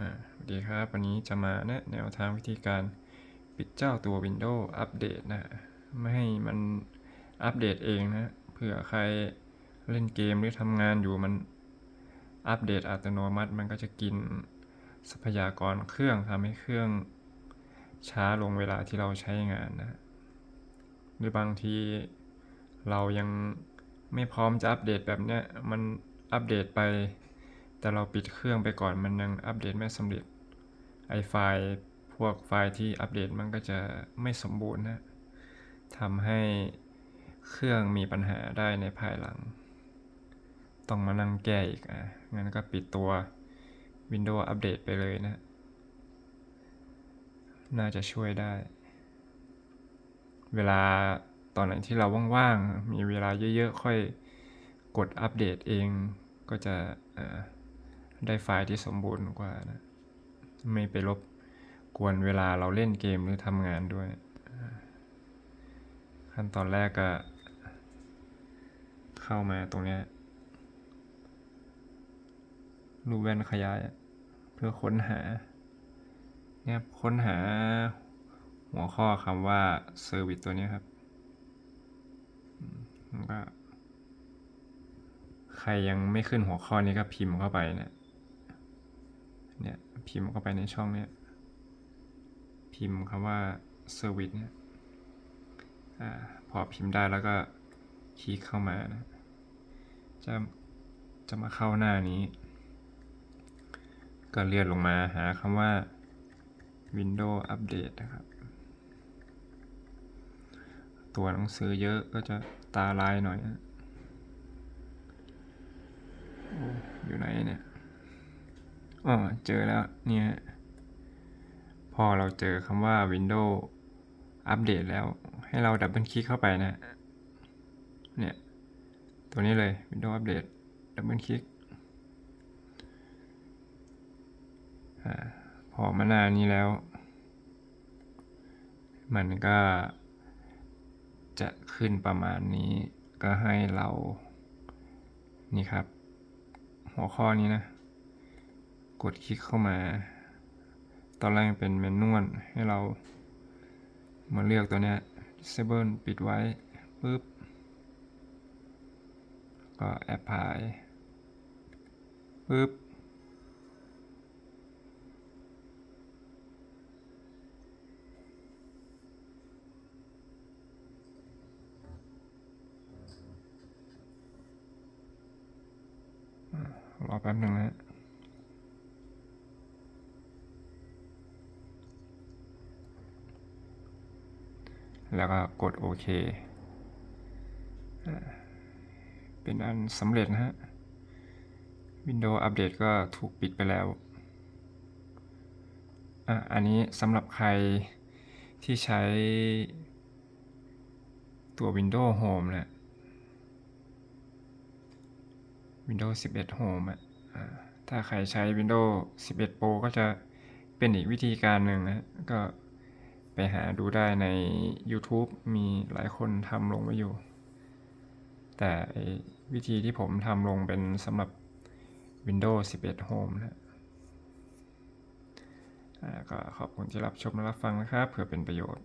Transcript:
อ่าสวัสดีครับ วันนี้จะมาแนะแนวทางวิธีการปิดเจ้าตัว Windows อัปเดตนะ ไม่ให้มันอัปเดตเองนะ เผื่อใครเล่นเกมหรือทำงานอยู่มันอัปเดตอัตโนมัติ มันก็จะกินทรัพยากรเครื่องทำให้เครื่องช้าลงเวลาที่เราใช้งานนะ หรือบางทีเรายังไม่พร้อมจะอัปเดตแบบเนี้ย มันอัปเดตไป แต่เราปิดเครื่องไปก่อนมันยังอัปเดตไม่สำเร็จไอไฟล์พวกไฟล์ที่อัปเดตมันก็จะไม่สมบูรณ์นะทำให้เครื่องมีปัญหาได้ในภายหลัง ต้องมานั่งแก้อีกอะงั้นก็ปิดตัว Windows อัปเดตไปเลยนะ น่าจะช่วยได้ เวลาตอนไหนที่เราว่างๆ มีเวลาเยอะๆ ค่อยกดอัปเดตเองก็จะอ่อ ได้ไฟล์ที่สมบูรณ์กว่านะ ไม่ไปรบกวนเวลาเราเล่นเกมหรือทำงานด้วย ขั้นตอนแรกก็ เข้ามาตรงนี้รูปแว่นขยาย เพื่อค้นหาเนี่ยค้นหาหัวข้อคำว่า Service ตัวนี้ครับก็ใครยังไม่ขึ้นหัวข้อนี้ก็พิมพ์เข้าไปเนี่ย เนี่ยพิมพ์เข้าไปในช่องเนี้ยพิมพ์คำว่า Service เนี่ยอพอพิมพ์ได้แล้วก็คลิกเข้ามานะจะจะมาเข้าหน้านี้ ก็เลื่อนลงมาหาคำว่า Windows Update นะครับ ตัวหนังสือเยอะก็จะตาลายหน่อยนะอยู่ไหนเนี่ย อ๋อเจอแล้วเนี่ยพอเราเจอคำว่า Windows Update แล้ว ให้เราดับเบิลคลิกเข้าไปนะ เนี่ย ตัวนี้เลย Windows Update ดับเบิลคลิกอ่าพอมาหน้านี้แล้ว มันก็จะขึ้นประมาณนี้ ก็ให้เรา นี่ครับ หัวข้อนี้นะ กดคลิกเข้ามา ตอนแรกเป็นเมนนวให้เรามาเลือกตัวนี้ disable ปิดไว้ปุ๊บ ก็ apply ปุ๊บ รอแป๊บหนึ่งนะ แล้วก็กดโอเค เป็นอันสำเร็จนะฮะ Windows อัปเดตก็ถูกปิดไปแล้ว อะ อันนี้สำหรับใครที่ใช้ตัว Windows Home นี่ย Windows 11 Home อะ ถ้าใครใช้ Windows 11 Pro ก็จะเป็นอีกวิธีการหนึ่งนะ ก็ ไปหาดูได้ใน YouTube มีหลายคนทำลงไว้อยู่ แต่วิธีที่ผมทำลงเป็นสำหรับ Windows 11 Home นะก็ขอบคุณที่รับชมและรับฟังนะครับ เพื่อเป็นประโยชน์